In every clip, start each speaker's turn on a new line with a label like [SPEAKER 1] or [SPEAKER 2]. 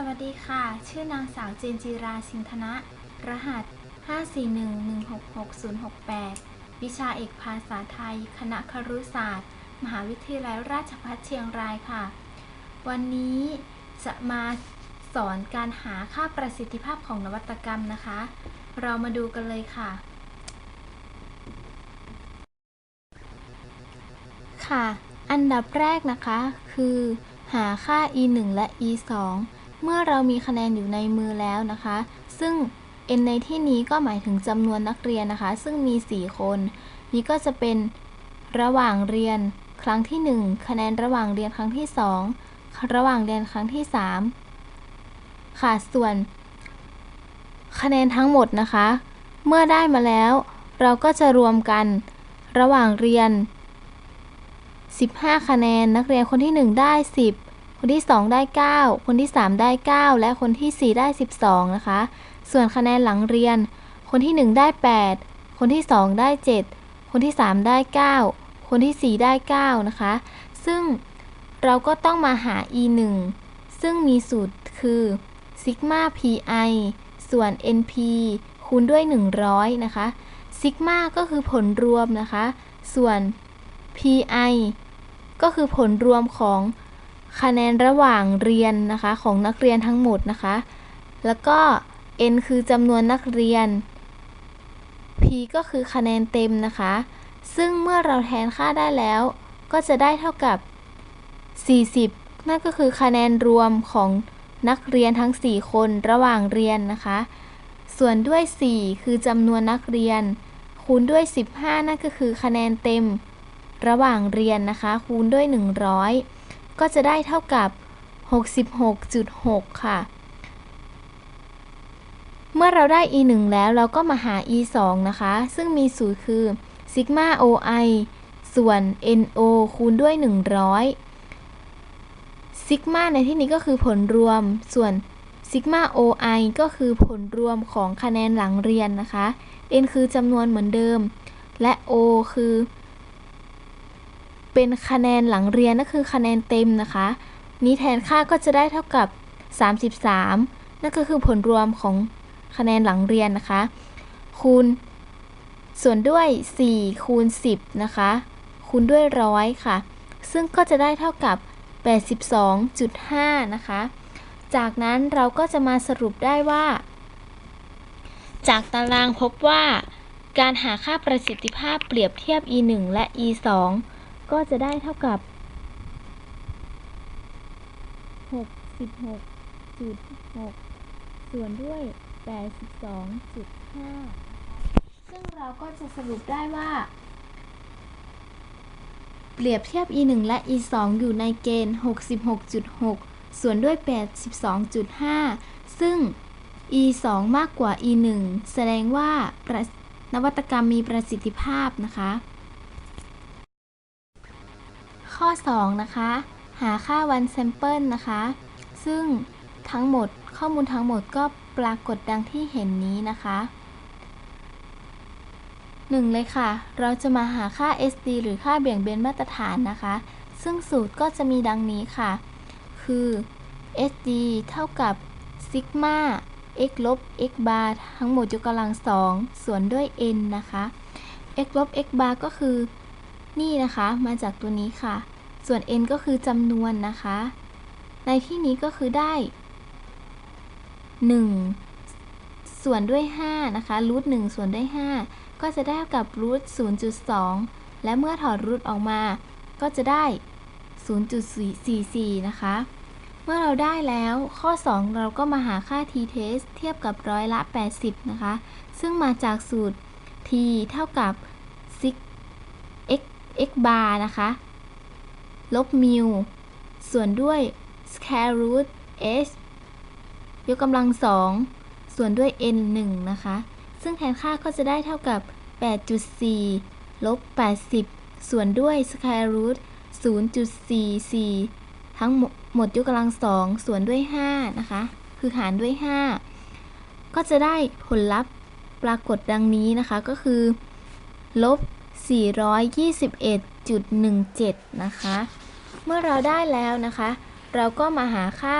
[SPEAKER 1] สวัสดีค่ะ ชื่อนางสาวเจนจีราสิงธนะ รหัส 541166068 วิชาเอกภาษาไทย คณะครุศาสตร์ มหาวิทยาลัยราชภัฏเชียงรายค่ะ วันนี้จะมาสอนการหาค่าประสิทธิภาพของนวัตกรรมนะคะ เรามาดูกันเลยค่ะ ค่ะ อันดับแรกนะคะคือหาค่า e 1และ e 2 เมื่อเรามีคะแนนอยู่ในมือแล้วนะคะ ซึ่ง n ในที่นี้ก็หมายถึงจำนวนนักเรียนนะคะ ซึ่งมี 4 คน นี้ก็จะเป็นระหว่างเรียนครั้งที่ 1 คะแนนระหว่างเรียนครั้งที่ 2 ระหว่างเรียนครั้งที่ 3 ค่ะ ส่วน คะแนนทั้งหมดนะคะ เมื่อได้มาแล้ว เราก็จะรวมกันระหว่างเรียน 15 คะแนน นักเรียนคนที่ 1 ได้ 10 คนที่ 2 ได้ 9 คนที่ 3 ได้ 9 และคนที่ 4 ได้ 12 นะคะ ส่วนคะแนนหลังเรียน คนที่ 1 ได้ 8 คนที่ 2 ได้ 7 คนที่ 3 ได้ 9 คนที่ 4 ได้ 9 นะคะ ซึ่งเราก็ต้องมาหา e 1ซึ่งมีสูตรคือ sigma pi ส่วน np คูณด้วย 100 นะคะ sigma ก็คือผลรวมนะคะ ส่วน pi ก็คือผลรวมของ คะแนนระหว่างเรียนนะคะของนักเรียนทั้งหมดนะคะ แล้วก็ n คือจำนวนนักเรียน p ก็คือคะแนนเต็มนะคะ ซึ่งเมื่อเราแทนค่าได้แล้ว ก็จะได้เท่ากับ 40 นั่นก็คือคะแนนรวมของนักเรียนทั้ง 4 คนระหว่างเรียนนะคะ ส่วนด้วย 4 คือจำนวนนักเรียน คูณด้วย 15 นั่นก็คือคะแนนเต็ม ระหว่างเรียนนะคะ คูณด้วย 100 ก็จะได้เท่ากับ 66.6 ค่ะ เมื่อเราได้ e 1แล้วเราก็มาหา e 2นะคะ ซึ่งมีสูตรคือ sigma oi ส่วน no คูณด้วย 100 sigma ในที่นี้ก็คือผลรวม ส่วน sigma oi ก็คือผลรวมของคะแนนหลังเรียนนะคะ n คือจำนวนเหมือนเดิม และ o คือ เป็นคะแนนหลังเรียนนั่นคือคะแนนเต็มนะคะ นี้แทนค่าก็จะได้เท่ากับ 33 นั่นก็คือผลรวมของคะแนนหลังเรียนนะคะ คูณ ส่วนด้วย 4 คูณ 10 นะคะ คูณด้วยร้อยค่ะ ซึ่งก็จะได้เท่ากับ 82.5 นะคะ จากนั้นเราก็จะมาสรุปได้ว่า จากตารางพบว่า การหาค่าประสิทธิภาพเปรียบเทียบ e 1 และ e 2 ก็จะได้เท่ากับ 66.6 ส่วนด้วย 82.5 ซึ่งเราก็จะสรุปได้ว่า เปรียบเทียบ e 1 และ e 2 อยู่ในเกณฑ์ 66.6 ส่วนด้วย 82.5 ซึ่ง e 2 มากกว่า e 1 แสดงว่า นวัตกรรมมีประสิทธิภาพนะคะ ข้อ 2 นะคะ หาค่า one sample นะคะ ซึ่งทั้งหมดข้อมูลทั้งหมดก็ปรากฏดังที่เห็นนี้นะคะ1เลยค่ะ เราจะมาหาค่า SD หรือค่าเบี่ยงเบนมาตรฐานนะคะ ซึ่งสูตรก็จะมีดังนี้ค่ะ คือ SD เท่ากับ sigma x ลบ x bar ทั้งหมดยกกำลัง2ส่วนด้วย n นะคะ x ลบ x bar ก็คือ นี่นะคะมาจากตัวนี้ค่ะ ส่วน n ก็คือจำนวนนะคะ ในที่นี้ก็คือได้ 1 ส่วนด้วย 5 นะคะรูท1ส่วนด้วย 5 ก็จะได้กับรูท0.2 และเมื่อถอดรูทออกมา ก็จะได้ 0.44 นะคะ เมื่อเราได้แล้วข้อ 2 เราก็มาหาค่า t-test เทียบกับร้อยละ 80 นะคะ ซึ่งมาจากสูตร t เท่ากับ 6 x x bar นะคะ ลบมิวส่วนด้วย square root h ยกกำลังสองส่วนด้วย n 1 นะคะ ซึ่งแทนค่าก็จะได้เท่ากับ 8.4 ลบ 80 ส่วนด้วย square root 0.44 ทั้งหมดยกกำลังสองส่วนด้วย 5 นะคะ คือหารด้วย 5 ก็จะได้ผลลัพธ์ปรากฏดังนี้นะคะ ก็คือ ลบ 421.17 นะคะ เมื่อเราได้แล้วนะคะ เราก็มาหาค่า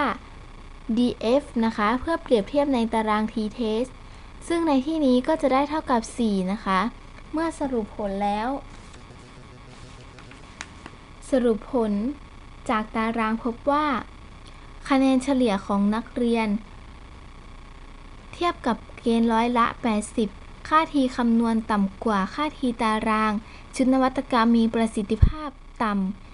[SPEAKER 1] df นะคะ เพื่อเปรียบเทียบในตาราง t-test ซึ่งในที่นี้ก็จะได้เท่ากับ 4 นะคะ เมื่อสรุปผลแล้ว สรุปผลจากตารางพบว่า คะแนนเฉลี่ยของนักเรียน เทียบกับเกณฑ์ร้อยละ 80 ค่าทีคำนวณต่ำกว่าค่าทีตาราง ชุดนวัตกรรมมีประสิทธิภาพต่ำ